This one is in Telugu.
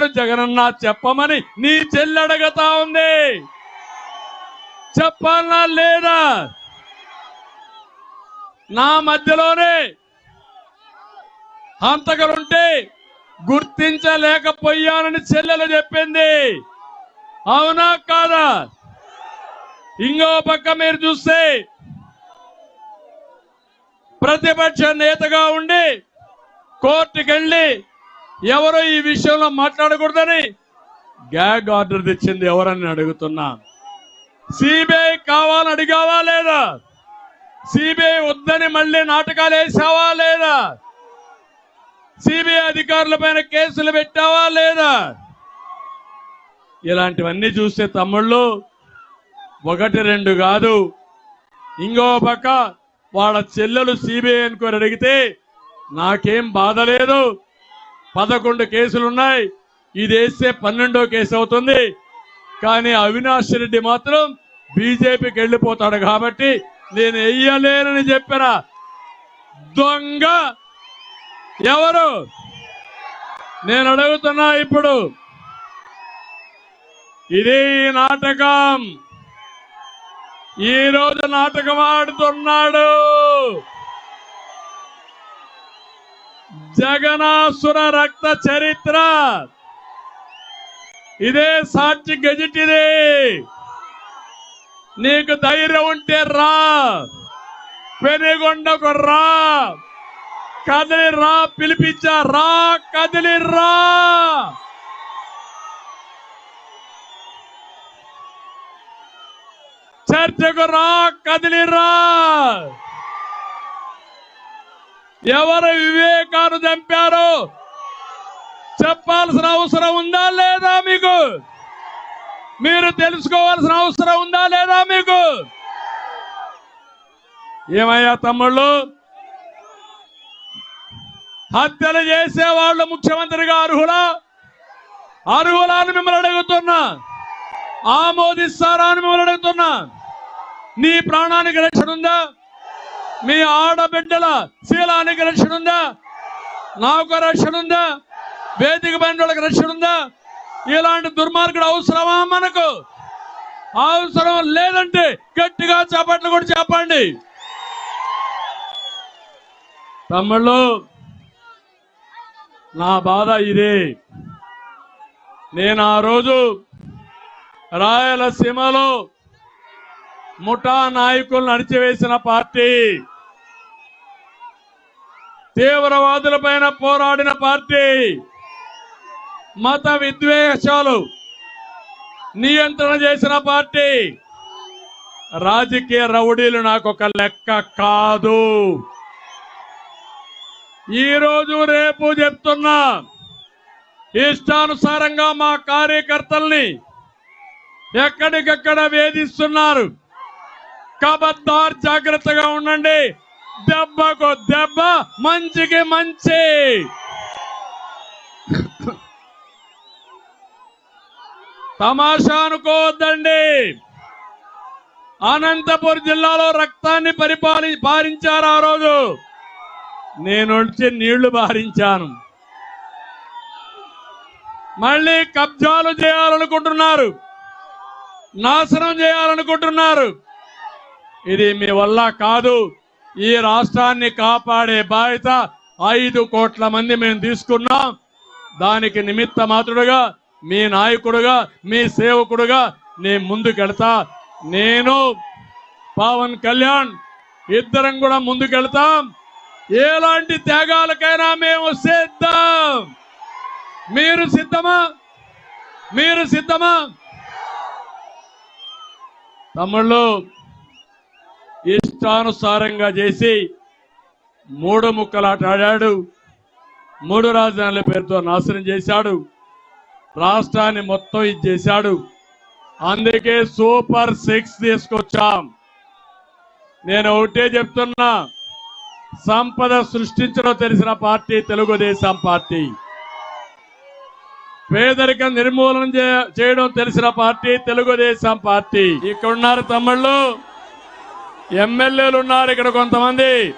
చెప్పారు జగనన్న చెప్పమని నీ చెల్లి అడగతా ఉంది. చెప్పాలా లేదా? నా మధ్యలోనే హంతకులుంటే గుర్తించలేకపోయానని చెల్లెలు చెప్పింది. అవునా కాదా? ఇంకో పక్క మీరు చూస్తే ప్రతిపక్ష నేతగా ఉండి కోర్టుకెళ్ళి ఎవరు ఈ విషయంలో మాట్లాడకూడదని గ్యాగ్ ఆర్డర్ తెచ్చింది ఎవరని అడుగుతున్నా. సిబిఐ కావాలని అడిగావా లేదా? సిబిఐ వద్దని మళ్ళీ నాటకాలు వేసావా లేదా? సిబిఐ అధికారుల పైన కేసులు పెట్టావా లేదా? ఇలాంటివన్నీ చూస్తే తమ్ముళ్ళు ఒకటి రెండు కాదు. ఇంకో పక్క వాళ్ళ చెల్లెలు సిబిఐ అనుకొని అడిగితే నాకేం బాధ లేదు. పదకొండు కేసులున్నాయి. ఇది వేస్తే పన్నెండో కేసు అవుతుంది. కానీ అవినాష్ రెడ్డి మాత్రం బీజేపీకి వెళ్ళిపోతాడు కాబట్టి నేను వెయ్యలేనని చెప్పారా దొంగ ఎవరు? నేను అడుగుతున్నా ఇప్పుడు. ఇది నాటకం. ఈ రోజు నాటకం ఆడుతున్నాడు. జగనాసుర రక్త చరిత్ర. ఇదే సాక్షి గెజిట్ ఇది నీకు ధైర్యం ఉంటే రా. పెనుగొండకు రా. కదిలి రా పిలిపించా రా కదిలి రా. చర్చకు రా కదిలి రా. ఎవరు వివేకాను చంపారు? చెప్పాల్సిన అవసరం ఉందా లేదా మీకు? మీరు తెలుసుకోవాల్సిన అవసరం ఉందా లేదా మీకు? ఏమయ్యా తమ్ముళ్ళు? హత్యలు చేసే వాళ్ళు ముఖ్యమంత్రిగా అర్హులా? అర్హులా అని మిమ్మల్ని అడుగుతున్నా. ఆమోదిస్తారా అని మిమ్మల్ని అడుగుతున్నా. నీ ప్రాణానికి రక్షణ ఉందా? మీ ఆడబిడ్డల శీలానికి రక్షణ ఉందా? నాకు రక్షణ ఉందా? వేదిక పైన వాళ్ళకి రక్షణ ఉందా? ఇలాంటి దుర్మార్గుడు అవసరమా మనకు? అవసరం లేదంటే గట్టిగా చేపట్లు కూడా చెప్పండి తమ్ముళ్ళు నా బాధ ఇదే. నేను ఆ రోజు రాయలసీమలో ముఠా నాయకులను అణిచివేసిన పార్టీ తీవ్రవాదుల పైన పోరాడిన పార్టీ. మత విద్వేషాలు నియంత్రణ చేసిన పార్టీ. రాజకీయ రౌడీలు నాకు ఒక లెక్క కాదు. ఈరోజు రేపు చెప్తున్నా ఇష్టానుసారంగా మా కార్యకర్తల్ని ఎక్కడికక్కడ వేధిస్తున్నారు. కబద్దార్ జాగ్రత్తగా ఉండండి. దెబ్బకు దెబ్బ మంచికి మంచి. తమాషా అనుకోవద్దండి. అనంతపురం జిల్లాలో రక్తాన్ని పరిపాలి పారించారు ఆ రోజు. నేను వచ్చి నీళ్ళు భారించాను మళ్ళీ కబ్జాలు చేయాలనుకుంటున్నారు. నాశనం చేయాలనుకుంటున్నారు. ఇది మీ వల్ల కాదు. ఈ రాష్ట్రాన్ని కాపాడే బాధ్యత ఐదు కోట్ల మంది మేము తీసుకున్నాం. దానికి నిమిత్త మాత్రుడుగా మీ నాయకుడుగా మీ సేవకుడుగా నేను ముందుకెళ్తా. నేను పవన్ కళ్యాణ్ ఇద్దరం కూడా ముందుకెళ్తాం. ఎలాంటి త్యాగాలకైనా మేము సిద్ధం. మీరు సిద్ధమా? మీరు సిద్ధమా? తమ్ముళ్ళు ఇష్టానుసారంగా చేసి మూడు ముక్కలాట ఆడాడు. మూడు రాజధానుల పేరుతో నాశనం చేశాడు. రాష్ట్రాన్ని మొత్తం ఇది చేశాడు. అందుకే సూపర్ సిక్స్ తీసుకొచ్చాం. నేను ఒకటే చెప్తున్నా సంపద సృష్టించడం తెలిసిన పార్టీ తెలుగుదేశం పార్టీ. పేదరికం నిర్మూలన చేయడం తెలిసిన పార్టీ తెలుగుదేశం పార్టీ. ఇక్కడున్నారు తమ్ముళ్ళు. ఎమ్మెల్యేలు ఉన్నారు ఇక్కడ కొంతమంది.